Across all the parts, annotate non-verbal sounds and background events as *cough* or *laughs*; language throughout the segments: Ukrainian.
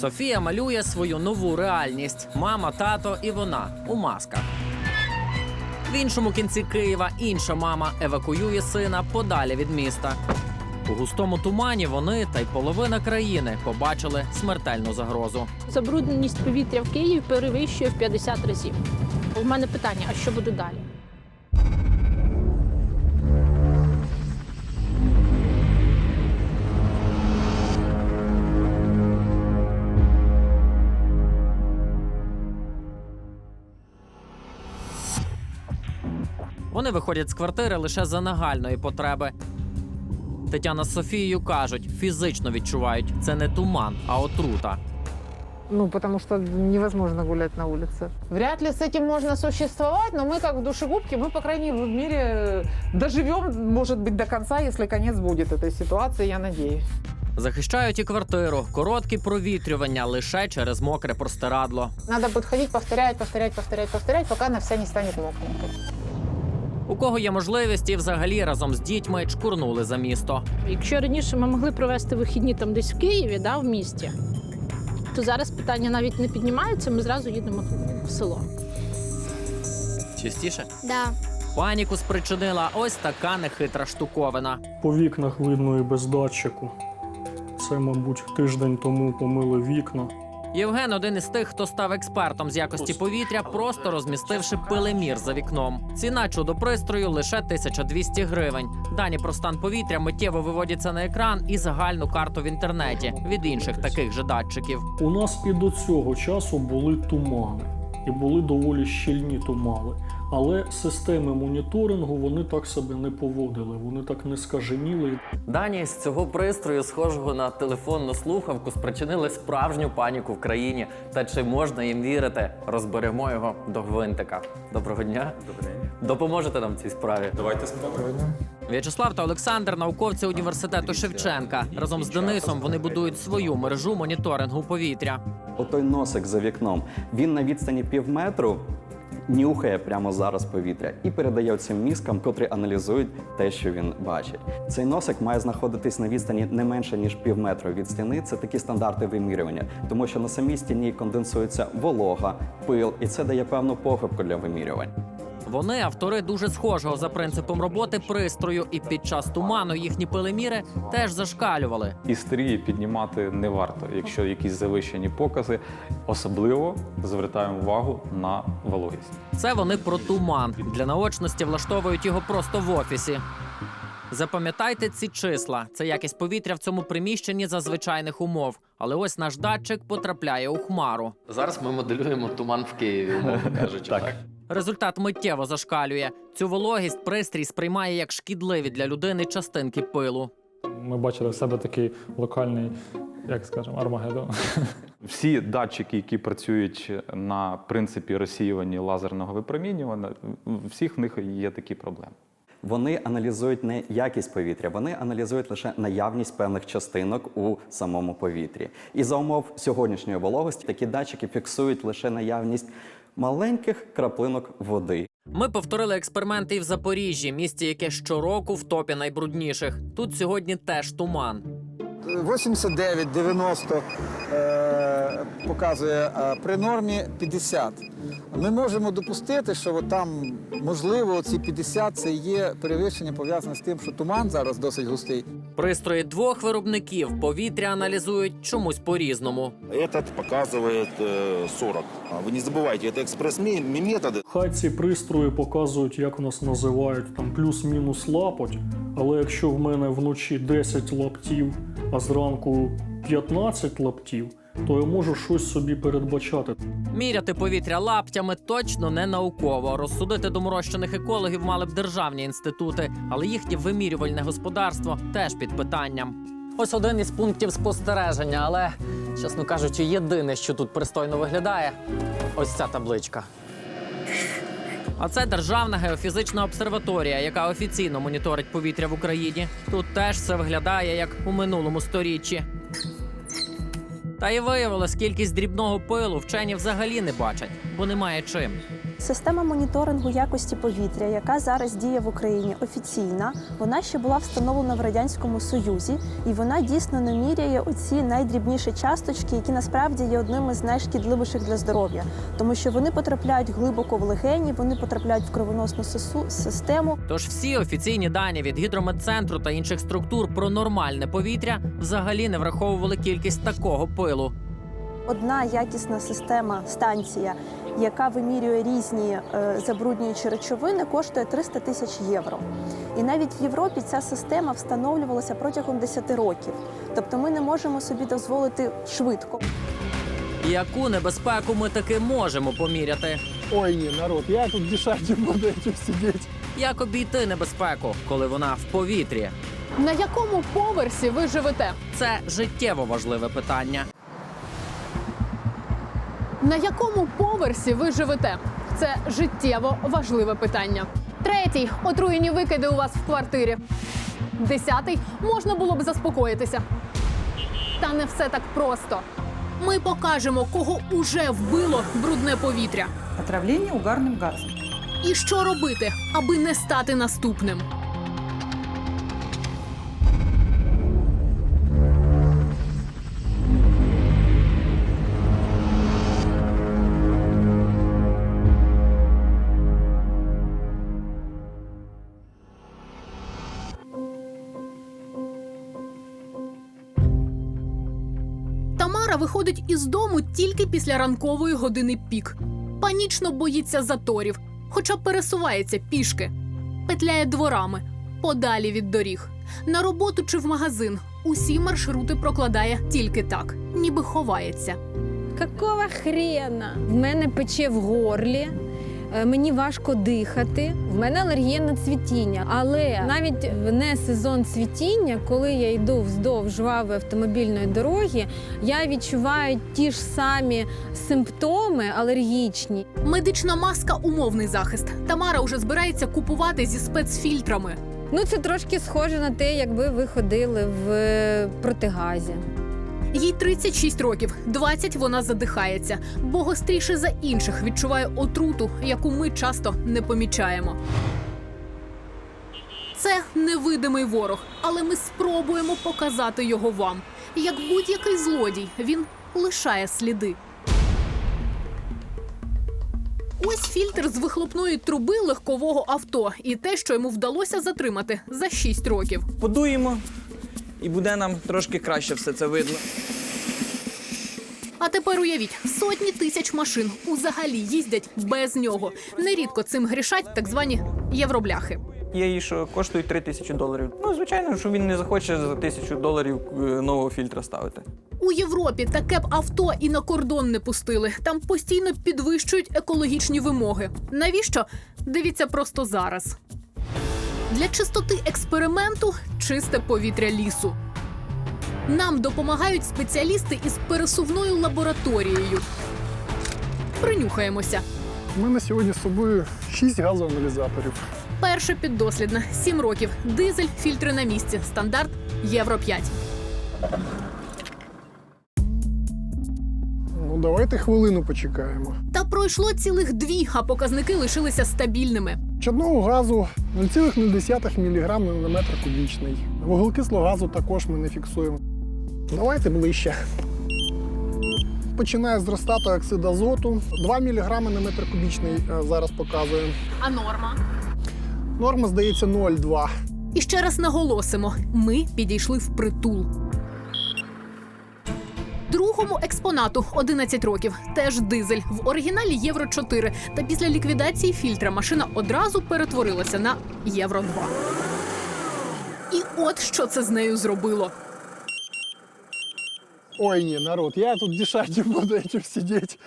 Софія малює свою нову реальність: мама, тато і вона у масках. В іншому кінці Києва інша мама евакуює сина подалі від міста. У густому тумані вони та й половина країни побачили смертельну загрозу. Забрудненість повітря в Києві перевищує в 50 разів. У мене питання: а що буде далі? Вони виходять з квартири лише за нагальної потреби. Тетяна з Софією кажуть, фізично відчувають це не туман, а отрута. Ну, потому что невозможно гулять на улице. Вряд ли с этим можно существовать, но мы как в душегубке, мы, по крайней мере, доживем, может быть, до конца, если конец будет этой ситуации, я надеюсь. Захищають і квартиру. Короткі провітрювання лише через мокре простирадло. Надо будет ходить, повторять, повторять, повторять, повторять, пока она вся не станет мокнуть. У кого є можливість і взагалі разом з дітьми чкурнули за місто. Якщо раніше ми могли провести вихідні там десь в Києві, да, в місті, то зараз питання навіть не піднімаються, ми зразу їдемо в село. Частіше Да. паніку спричинила ось така нехитра штуковина. По вікнах видно і без датчику. Це, мабуть, тиждень тому помили вікна. Євген один із тих, хто став експертом з якості повітря, просто розмістивши пилемір за вікном. Ціна чудопристрою лише 1200 гривень. Дані про стан повітря миттєво виводяться на екран і загальну карту в інтернеті від інших таких же датчиків. У нас і до цього часу були тумани, і були доволі щільні тумани. Але системи моніторингу вони так себе не поводили, вони так не скаженіли. Дані з цього пристрою, схожого на телефонну слухавку, спричинили справжню паніку в країні. Та чи можна їм вірити? Розберемо його до гвинтика. Доброго дня. День. Допоможете нам в цій справі. Давайте спробуємо. В'ячеслав та Олександр, науковці університету Шевченка. Разом з Денисом вони будують свою мережу моніторингу повітря. Отой носик за вікном, він на відстані півметру нюхає прямо зараз повітря і передає цим мізкам, котрі аналізують те, що він бачить. Цей носик має знаходитись на відстані не менше ніж півметру від стіни. Це такі стандарти вимірювання, тому що на самій стіні конденсується волога, пил, і це дає певну похибку для вимірювань. Вони автори дуже схожого за принципом роботи пристрою, і під час туману їхні пилеміри теж зашкалювали. Істерії піднімати не варто, якщо якісь завищені покази. Особливо звертаємо увагу на вологість. Це вони про туман. Для наочності влаштовують його просто в офісі. Запам'ятайте ці числа. Це якість повітря в цьому приміщенні за звичайних умов. Але ось наш датчик потрапляє у хмару. Зараз ми моделюємо туман в Києві, умовно *laughs* кажучи. Так. Результат миттєво зашкалює. Цю вологість пристрій сприймає як шкідливі для людини частинки пилу. Ми бачили в себе такий локальний, як скажемо, армагеддон. Всі датчики, які працюють на принципі розсіювання лазерного випромінювання, всіх в них є такі проблеми. Вони аналізують не якість повітря, вони аналізують лише наявність певних частинок у самому повітрі. І за умов сьогоднішньої вологості такі датчики фіксують лише наявність маленьких краплинок води. Ми повторили експерименти і в Запоріжжі, місті, яке щороку в топі найбрудніших. Тут сьогодні теж туман. 89-90 е, показує е, при нормі 50. Ми можемо допустити, що от там можливо ці 50 це є перевищення пов'язане з тим, що туман зараз досить густий. Пристрої двох виробників повітря аналізують чомусь по-різному. Этот показывает э, 40. А Вы не забывайте, это экспресс-методы. Хай ці пристрої показують, як в нас називають там плюс-мінус лапоть. Але якщо в мене вночі 10 лаптів, а зранку 15 лаптів, то я можу щось собі передбачати. Міряти повітря лаптями точно не науково. Розсудити доморощених екологів мали б державні інститути, але їхнє вимірювальне господарство теж під питанням. Ось один із пунктів спостереження, але, чесно кажучи, єдине, що тут пристойно виглядає ось ця табличка. А це Державна геофізична обсерваторія, яка офіційно моніторить повітря в Україні. Тут теж все виглядає як у минулому сторіччі. Та й виявилось, кількість дрібного пилу вчені взагалі не бачать, бо немає чим. Система моніторингу якості повітря, яка зараз діє в Україні офіційна, вона ще була встановлена в радянському союзі, і вона дійсно не міряє оці найдрібніші часточки, які насправді є одними з найшкідливіших для здоров'я, тому що вони потрапляють глибоко в легені, вони потрапляють в кровоносну систему. Тож всі офіційні дані від гідрометцентру та інших структур про нормальне повітря взагалі не враховували кількість такого пилу. Одна якісна система станція, яка вимірює різні е, забруднюючі речовини, коштує 300 тисяч євро. І навіть в Європі ця система встановлювалася протягом 10 років. Тобто ми не можемо собі дозволити швидко. Яку небезпеку ми таки можемо поміряти? Ой, не, народ, я тут дышать буду этим сидеть. Як обійти небезпеку, коли вона в повітрі? На якому поверсі ви живете? Це життєво важливе питання. На якому поверсі ви живете? Це життєво важливе питання. Третій отруєні викиди у вас в квартирі. Десятий можна було б заспокоїтися. Та не все так просто. Ми покажемо, кого уже вбило брудне повітря. Отравление угарным газом. І що робити, аби не стати наступним. Виходить із дому тільки після ранкової години пік. Панічно боїться заторів, хоча пересувається пішки, петляє дворами, подалі від доріг. На роботу чи в магазин. Усі маршрути прокладає тільки так, ніби ховається. Какого хрена? В мене пече в горлі. Е, Мені важко дихати, в мене алергія на цвітіння. Але навіть в не сезон цвітіння, коли я йду вздовж жвавої автомобільної дороги, я відчуваю ті ж самі симптоми алергічні. Медична маска умовний захист. Тамара уже збирається купувати зі спецфільтрами. Ну це трошки схоже на те, якби ви ходили в протигазі. Їй 36 років, 20 вона задихається, бо гостріше за інших відчуває отруту, яку ми часто не помічаємо. Це невидимий ворог, але ми спробуємо показати його вам. Як будь-який злодій, він лишає сліди. Ось фільтр з вихлопної труби легкового авто і те, що йому вдалося затримати за 6 років. Подуємо, і буде нам трошки краще все це видно. А тепер уявіть, сотні тисяч машин узагалі їздять без нього. Нерідко цим грішать так звані євробляхи. Є її, що коштують 3 тисячі доларів. Ну, звичайно, що він не захоче за тисячу доларів е, нового фільтра ставити. У Європі таке б авто і на кордон не пустили. Там постійно підвищують екологічні вимоги. Навіщо? Дивіться просто зараз. Для чистоти експерименту чисте повітря лісу. Нам допомагають спеціалісти із пересувною лабораторією. Принюхаємося. У мене сьогодні з собою 6 газоаналізаторів. Перша піддослідна 7 років. Дизель, фільтри на місці. Стандарт Євро 5. Ну, давайте хвилину почекаємо. Та пройшло цілих дві, а показники лишилися стабільними. Чадного газу 0,0 мг на метр кубічний. Вуглекислого газу також ми не фіксуємо. Давайте ближче. Починає зростати оксид азоту. 2 мг на метр кубічний е, зараз показує. А норма? Норма, здається, 0,2. І ще раз наголосимо: ми підійшли в притул Другому експонату 11 років, теж дизель в оригіналі Євро 4. Та після ліквідації фільтра машина одразу перетворилася на Євро 2. І от що це з нею зробило. Ой, ні, народ, я тут дышать не буду этим сидеть.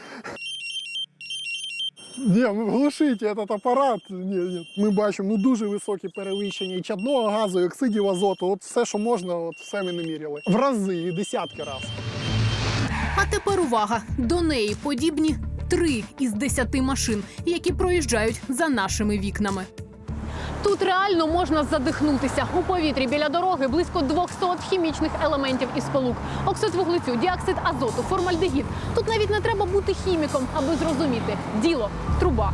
Ні, ну глушіть этот апарат. Ні, ні. Ми бачимо ну, дуже високі перевищення і чадного газу, і оксидів азоту. От все, що можна, от все ми не міряли. В рази, і десятки разів. А тепер увага! До неї подібні три із десяти машин, які проїжджають за нашими вікнами. Тут реально можна задихнутися. У повітрі біля дороги близько 200 хімічних елементів і сполук. Оксид вуглецю, діоксид азоту, формальдегід. Тут навіть не треба бути хіміком, аби зрозуміти. Діло труба.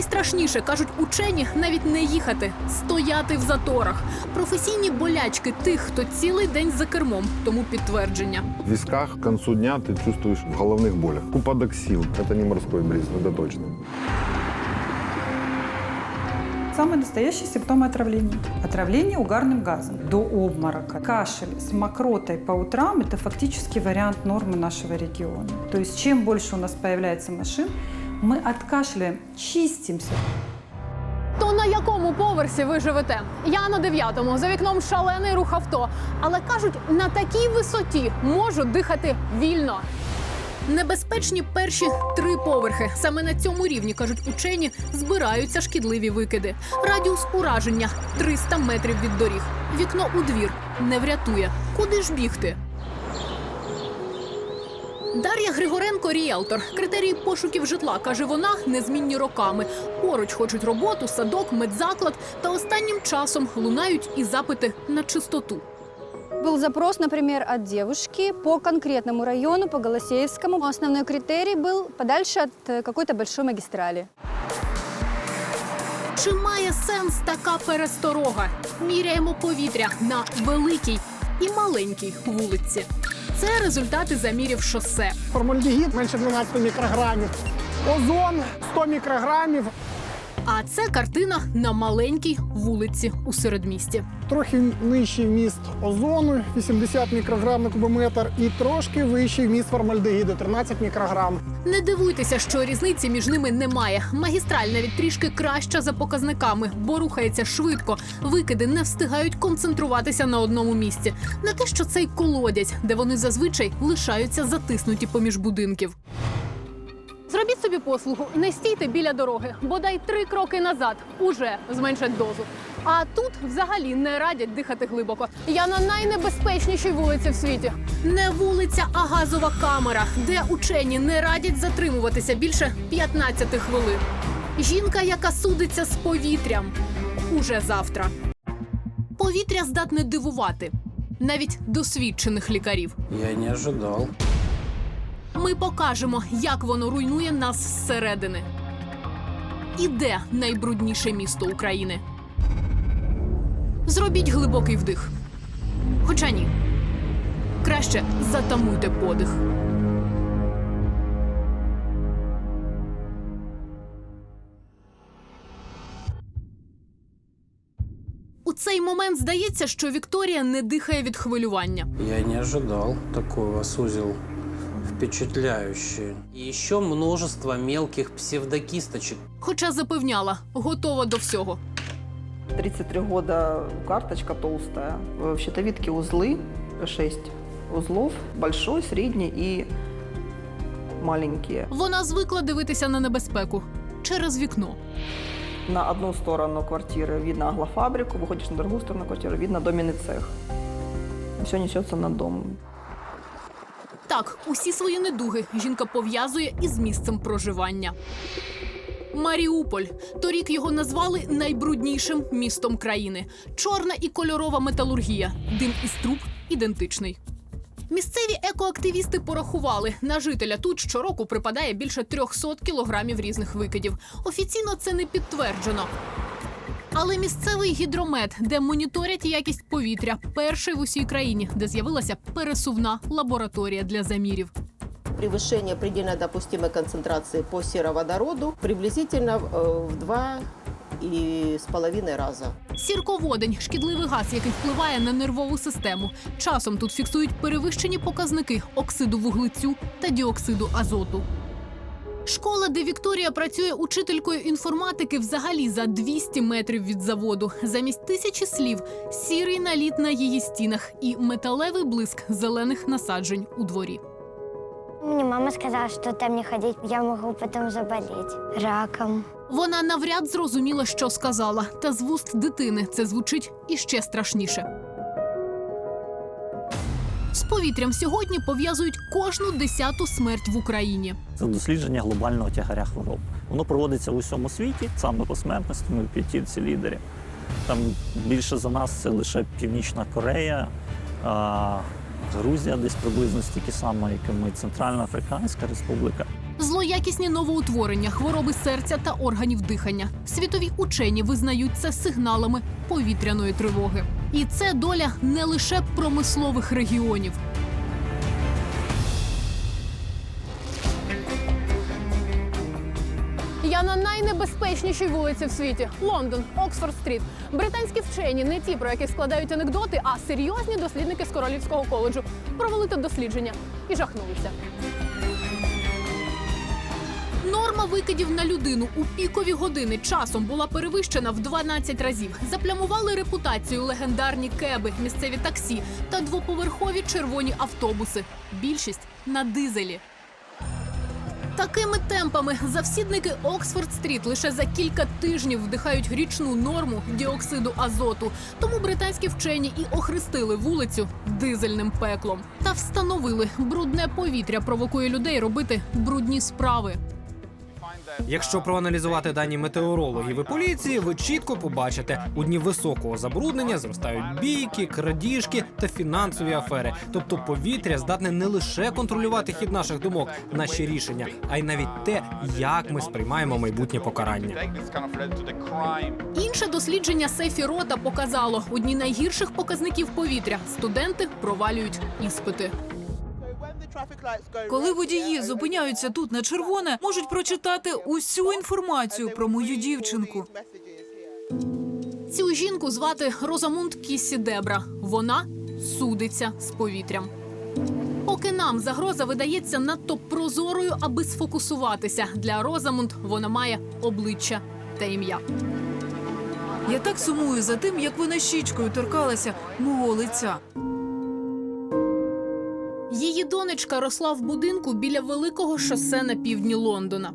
Найстрашніше кажуть учені навіть не їхати, стояти в заторах. Професійні болячки тих, хто цілий день за кермом, тому підтвердження. В висках к концу дня ты чувствуешь в головных болях. Упадок сил. Это не морской бриз, это точно. Самый настоящий симптом отравления. Отравление угарным газом до обморока. Кашель с мокротой по утрам – это фактически вариант нормы нашего региона. То есть чем больше у нас появляется машин, мы откашляем, чистимся. То на якому поверсі ви живете? Я на дев'ятому. За вікном шалений рух авто. Але кажуть, на такій висоті можу дихати вільно. Небезпечні перші три поверхи. Саме на цьому рівні кажуть учені, збираються шкідливі викиди. Радіус ураження 300 метрів від доріг. Вікно у двір не врятує. Куди ж бігти? Дар'я Григоренко ріелтор. Критерії пошуків житла каже вона незмінні роками. Поруч хочуть роботу, садок, медзаклад. Та останнім часом лунають і запити на чистоту. Был запрос, например, от девушки по конкретному району, по Голосеевскому. Основной критерий был подальше от э, какой-то большой магистрали. Чи має сенс така пересторога? Міряємо повітря на великій і маленькій вулиці. Це результати замірів шосе. Формальдегід менше 12 мікрограмів. Озон 100 мікрограмів. А це картина на маленькій вулиці у середмісті. Трохи нижчий вміст озону 80 мікрограм на кубометр і трошки вищий вміст формальдегіду 13 мікрограм. Не дивуйтеся, що різниці між ними немає. Магістраль навіть трішки краща за показниками, бо рухається швидко. Викиди не встигають концентруватися на одному місці. Не те, що цей колодязь, де вони зазвичай лишаються затиснуті поміж будинків. Зробіть собі послугу, не стійте біля дороги, бодай три кроки назад уже зменшать дозу. А тут взагалі не радять дихати глибоко. Я на найнебезпечнішій вулиці в світі. Не вулиця, а газова камера, де учені не радять затримуватися більше 15 хвилин. Жінка, яка судиться з повітрям, уже завтра. Повітря здатне дивувати навіть досвідчених лікарів. Я не ожидал. Ми покажемо, як воно руйнує нас зсередини. І де найбрудніше місто України. Зробіть глибокий вдих. Хоча ні. Краще затамуйте подих. У цей момент здається, що Вікторія не дихає від хвилювання. Я не ожидал такого, сузил впечатляющий. И еще множество мелких псевдокисточек. Хоча запевняла, готова до всього. 33 года карточка толстая. В щитовидке узлы, 6 узлов, большой, средний и маленькие. Вона звикла дивитися на небезпеку через вікно. На одну сторону квартиры видно аглофабрику, выходишь на другую сторону квартиры, видно доменный цех. Все несется на дом. Так, усі свої недуги жінка пов'язує із місцем проживання. Маріуполь. Торік його назвали найбруднішим містом країни. Чорна і кольорова металургія. Дим із труб ідентичний. Місцеві екоактивісти порахували, на жителя тут щороку припадає більше 300 кілограмів різних викидів. Офіційно це не підтверджено. Але місцевий гідромет, де моніторять якість повітря, перший в усій країні, де з'явилася пересувна лабораторія для замірів. Превышение предельно допустимой концентрации по сероводороду приблизительно э, в два и с половиной раза. Сірководень шкідливий газ, який впливає на нервову систему. Часом тут фіксують перевищені показники оксиду вуглецю та діоксиду азоту. Школа, де Вікторія працює учителькою інформатики, взагалі за 200 метрів від заводу. Замість тисячі слів сірий наліт на її стінах і металевий блиск зелених насаджень у дворі. Мне мама сказала, что там не ходить, я могу потом заболеть раком. Вона навряд зрозуміла, що сказала, та з вуст дитини це звучить іще страшніше. З повітрям сьогодні пов'язують кожну десяту смерть в Україні. Це дослідження глобального тягаря хвороб. Воно проводиться у всьому світі, саме по смертності, ми в п'ятірці лідерів. Там більше за нас це лише Північна Корея, а, Грузія десь приблизно стільки само, як і ми, Центральна Африканська Республіка. Зло Злоякісні новоутворення, хвороби серця та органів дихання. Світові учені визнають це сигналами повітряної тривоги. І це доля не лише промислових регіонів. Я на найнебезпечнішій вулиці в світі Лондон, Оксфорд Стріт. Британські вчені не ті, про яких складають анекдоти, а серйозні дослідники з королівського коледжу провели тут дослідження і жахнулися. Норма викидів на людину у пікові години часом була перевищена в 12 разів. Заплямували репутацію легендарні кеби, місцеві таксі та двоповерхові червоні автобуси. Більшість на дизелі. Такими темпами завсідники Оксфорд-стріт лише за кілька тижнів вдихають річну норму діоксиду азоту. Тому британські вчені і охрестили вулицю дизельним пеклом та встановили брудне повітря провокує людей робити брудні справи. Якщо проаналізувати дані метеорологів і поліції, ви чітко побачите, у дні високого забруднення зростають бійки, крадіжки та фінансові афери. Тобто повітря здатне не лише контролювати хід наших думок, наші рішення, а й навіть те, як ми сприймаємо майбутнє покарання. Інше дослідження Сефі Рота показало у дні найгірших показників повітря студенти провалюють іспити. Коли водії зупиняються тут на червоне, можуть прочитати усю інформацію про мою дівчинку. Цю жінку звати Розамунд Кіссі Дебра. Вона судиться з повітрям. Поки нам загроза видається надто прозорою, аби сфокусуватися. Для Розамунд вона має обличчя та ім'я. Я так сумую за тим, як вона щічкою торкалася мого лиця. Донечка росла в будинку біля великого шосе на півдні Лондона.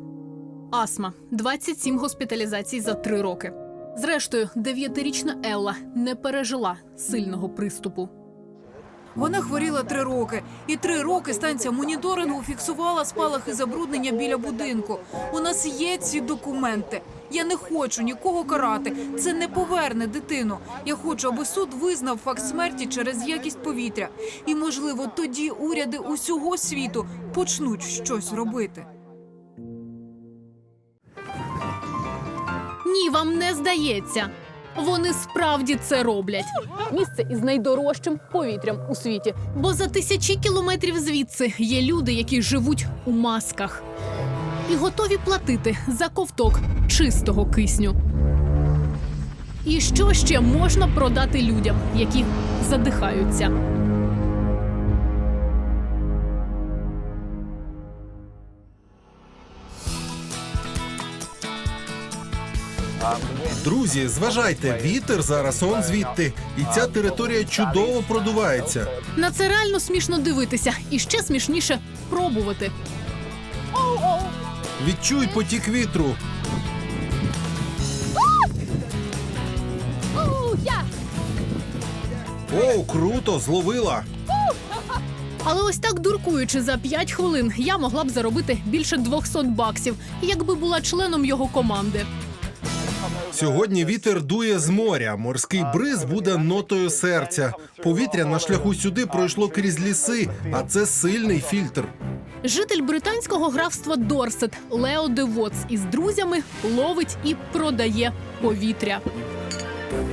Астма 27 госпіталізацій за три роки. Зрештою, дев'ятирічна Елла не пережила сильного приступу. Вона хворіла три роки, і три роки станція моніторингу фіксувала спалахи забруднення біля будинку. У нас є ці документи. Я не хочу нікого карати. Це не поверне дитину. Я хочу, аби суд визнав факт смерті через якість повітря. І, можливо, тоді уряди усього світу почнуть щось робити. Ні, вам не здається. Вони справді це роблять. Місце із найдорожчим повітрям у світі. Бо за тисячі кілометрів звідси є люди, які живуть у масках і готові платити за ковток чистого кисню. І що ще можна продати людям, які задихаються? Друзі, зважайте, вітер зараз он звідти, і ця територія чудово продувається. На це реально смішно дивитися, і ще смішніше пробувати. Відчуй потік вітру. О, круто, зловила. Але ось так дуркуючи за 5 хвилин, я могла б заробити більше 200 баксів, якби була членом його команди. Сьогодні вітер дує з моря. Морський бриз буде нотою серця. Повітря на шляху сюди пройшло крізь ліси, а це сильний фільтр. Житель британського графства Дорсет Лео Девоц із друзями ловить і продає повітря.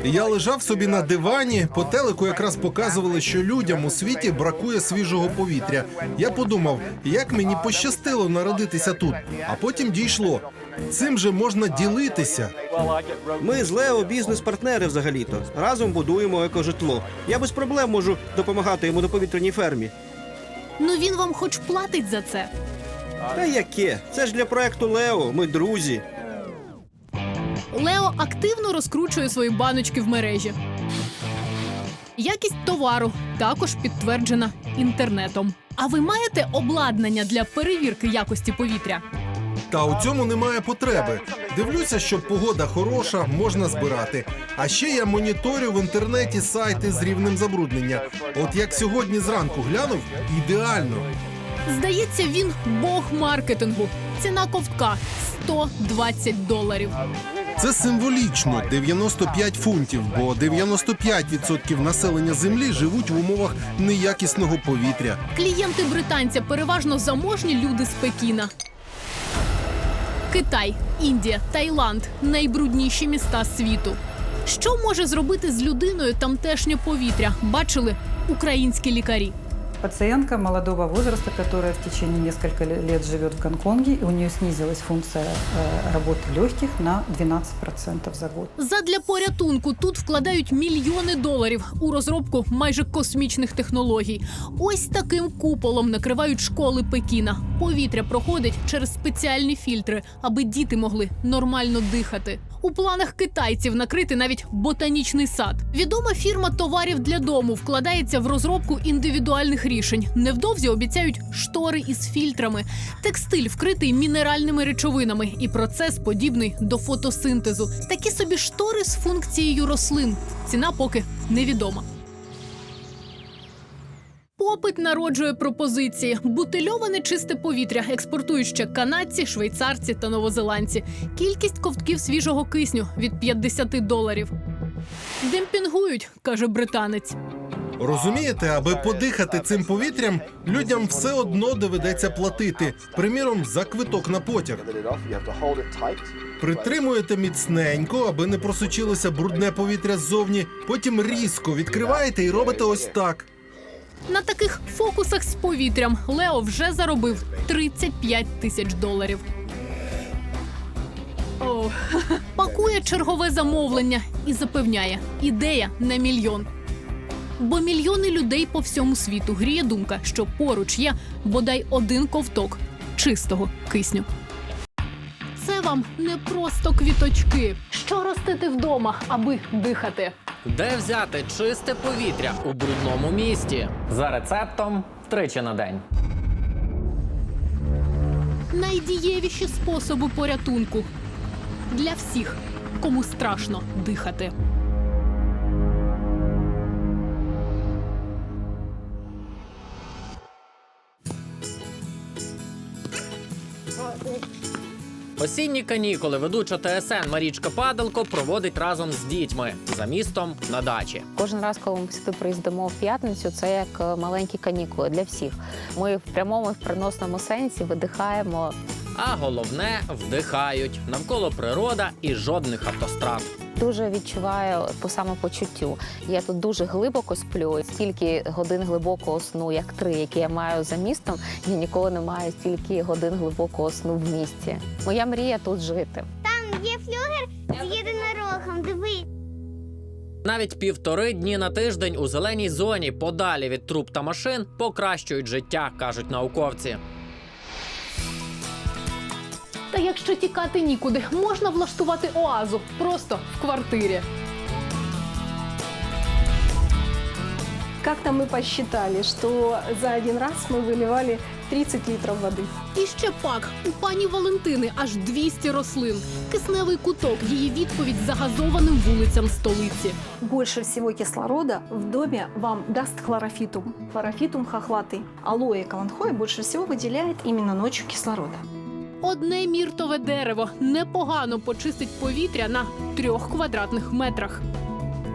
Я лежав собі на дивані. По телеку якраз показували, що людям у світі бракує свіжого повітря. Я подумав, як мені пощастило народитися тут, а потім дійшло. Цим же можна ділитися. Ми з Лео бізнес-партнери взагалі-то. Разом будуємо екожитло. Я без проблем можу допомагати йому на повітряній фермі. Ну він вам хоч платить за це. Та яке? Це ж для проекту Лео. Ми друзі. Лео активно розкручує свої баночки в мережі. Якість товару також підтверджена інтернетом. А ви маєте обладнання для перевірки якості повітря? Та у цьому немає потреби. Дивлюся, що погода хороша, можна збирати. А ще я моніторю в інтернеті сайти з рівнем забруднення. От як сьогодні зранку глянув, ідеально. Здається, він бог маркетингу. Ціна ковтка 120 доларів. Це символічно 95 фунтів, бо 95% населення землі живуть в умовах неякісного повітря. Клієнти британця переважно заможні люди з Пекіна. Китай, Індія, Таїланд найбрудніші міста світу. Що може зробити з людиною тамтешнє повітря? Бачили українські лікарі. Пациентка молодого возраста, которая в течение нескольких лет живет в Гонконге, и у нее снизилась функция э, работы легких на 12% за год. Задля порятунку тут вкладають мільйони доларів у розробку майже космічних технологій. Ось таким куполом накривають школи Пекіна. Повітря проходить через спеціальні фільтри, аби діти могли нормально дихати. У планах китайців накрити навіть ботанічний сад. Відома фірма товарів для дому вкладається в розробку індивідуальних рішень. Невдовзі обіцяють штори із фільтрами. Текстиль вкритий мінеральними речовинами, і процес подібний до фотосинтезу. Такі собі штори з функцією рослин. Ціна поки невідома. Попит народжує пропозиції. Бутильоване чисте повітря експортують ще канадці, швейцарці та новозеландці. Кількість ковтків свіжого кисню від 50 доларів. Демпінгують, каже британець. Розумієте, аби подихати цим повітрям, людям все одно доведеться платити. Приміром, за квиток на потяг. Притримуєте міцненько, аби не просочилося брудне повітря ззовні. Потім різко відкриваєте і робите ось так. На таких фокусах з повітрям Лео вже заробив 35 тисяч доларів. Пакує чергове замовлення і запевняє, ідея на мільйон. Бо мільйони людей по всьому світу гріє думка, що поруч є бодай один ковток чистого кисню. Це вам не просто квіточки. Що ростити вдома, аби дихати? Де взяти чисте повітря у брудному місті? За рецептом тричі на день. Найдієвіші способи порятунку для всіх, кому страшно дихати. Осінні канікули ведуча ТСН Марічка Падалко проводить разом з дітьми за містом на дачі. Кожен раз, коли ми сюди приїздимо в п'ятницю, це як е, маленькі канікули для всіх. Ми в прямому і в переносному сенсі видихаємо. А головне вдихають навколо природа і жодних автострад. Дуже відчуваю по самопочуттю. Я тут дуже глибоко сплю. Стільки годин глибокого сну, як три, які я маю за містом. Я ніколи не маю стільки годин глибокого сну в місті. Моя мрія тут жити. Там є флюгер з єдинорогом, дивись. Навіть півтори дні на тиждень у зеленій зоні, подалі від труб та машин, покращують життя, кажуть науковці. Та якщо тікати нікуди, можна влаштувати оазу просто в квартирі. Как-то мы посчитали, что за один раз мы выливали 30 литров воды. І ще пак у пані Валентини аж 200 рослин. Кисневий куток її відповідь загазованим вулицям столиці. Больше всего кислорода в доме вам даст хлорофитум. Хлорофитум хохлатый. Алоэ каланхоэ больше всего выделяет именно ночью кислорода. Одне міртове дерево непогано почистить повітря на трьох квадратних метрах.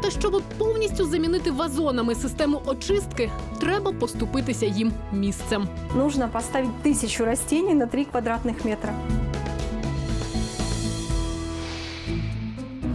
Та щоб повністю замінити вазонами систему очистки, треба поступитися їм місцем. Нужно поставити тисячу растений на 3 квадратних метра.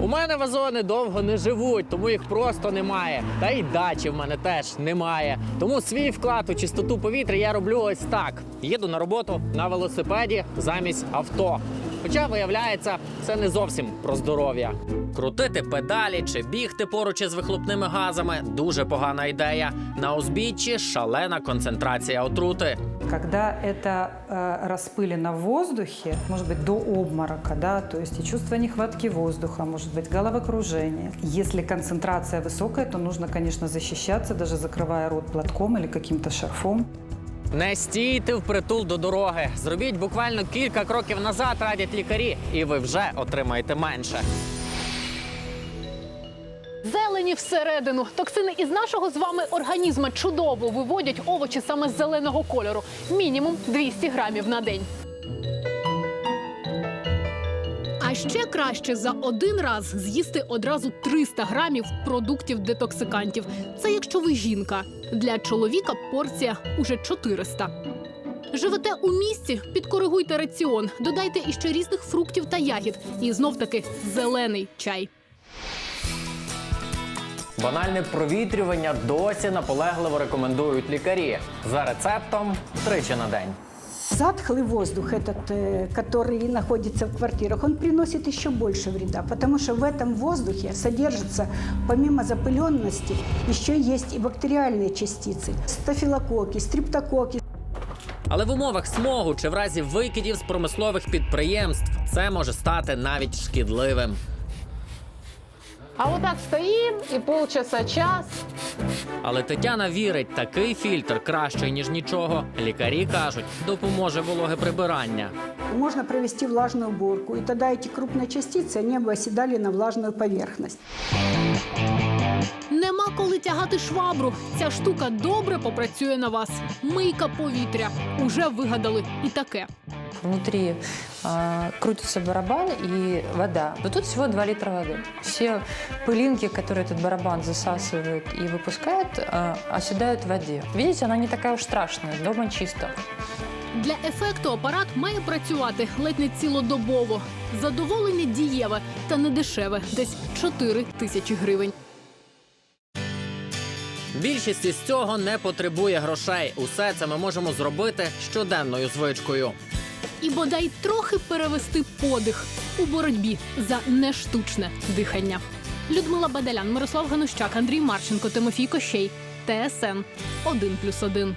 У мене вазони довго не живуть, тому їх просто немає. Та й дачі в мене теж немає. Тому свій вклад у чистоту повітря я роблю ось так: їду на роботу на велосипеді замість авто. Хоча, виявляється, це не зовсім про здоров'я. Крутити педалі чи бігти поруч із вихлопними газами дуже погана ідея. На узбіччі шалена концентрація отрути. Когда это э, распылено в воздухе, может быть, до обморока, да, то есть и чувство нехватки воздуха, может быть, головокружение. Если концентрация высокая, то нужно, конечно, защищаться, даже закрывая рот платком или каким-то шарфом. Не стійте впритул до дороги. Зробіть буквально кілька кроків назад, радять лікарі, і ви вже отримаєте менше. Зелені всередину. Токсини із нашого з вами організма чудово виводять овочі саме з зеленого кольору. Мінімум 200 грамів на день. Ще краще за один раз з'їсти одразу 300 грамів продуктів детоксикантів. Це якщо ви жінка. Для чоловіка порція уже 400. Живете у місті? Підкоригуйте раціон, додайте іще різних фруктів та ягід. І знов таки зелений чай. Банальне провітрювання досі наполегливо рекомендують лікарі за рецептом тричі на день Затхлый воздух, этот, э, который находится в квартирах, он приносит еще больше вреда, потому что в этом воздухе содержится, помимо запыленности, еще есть и бактериальные частицы, стафилококки, стриптококки. Але в умовах смогу чи в разі викидів з промислових підприємств це може стати навіть шкідливим. А отак стоїмо і полчаса час. Але Тетяна вірить, такий фільтр кращий ніж нічого. Лікарі кажуть, допоможе вологе прибирання. Можно провести влажную уборку, и тогда эти крупные частицы, они бы оседали на влажную поверхность. Нема коли тягати швабру. Ця штука добре попрацює на вас. Мийка повітря. Уже вигадали і таке. Внутри а, крутится барабан и вода. Но тут всего 2 литра воды. Все пылинки, которые этот барабан засасывает и выпускает, а, оседают в воде. Видите, она не такая уж страшная, дома чисто. Для ефекту апарат має працювати ледь не цілодобово. Задоволення дієве та не дешеве, десь 4 тисячі гривень. Більшість із цього не потребує грошей. Усе це ми можемо зробити щоденною звичкою. І бодай трохи перевести подих у боротьбі за нештучне дихання. Людмила Бадалян, Мирослав Ганущак, Андрій Марченко, Тимофій Кощей. ТСН 1+,1.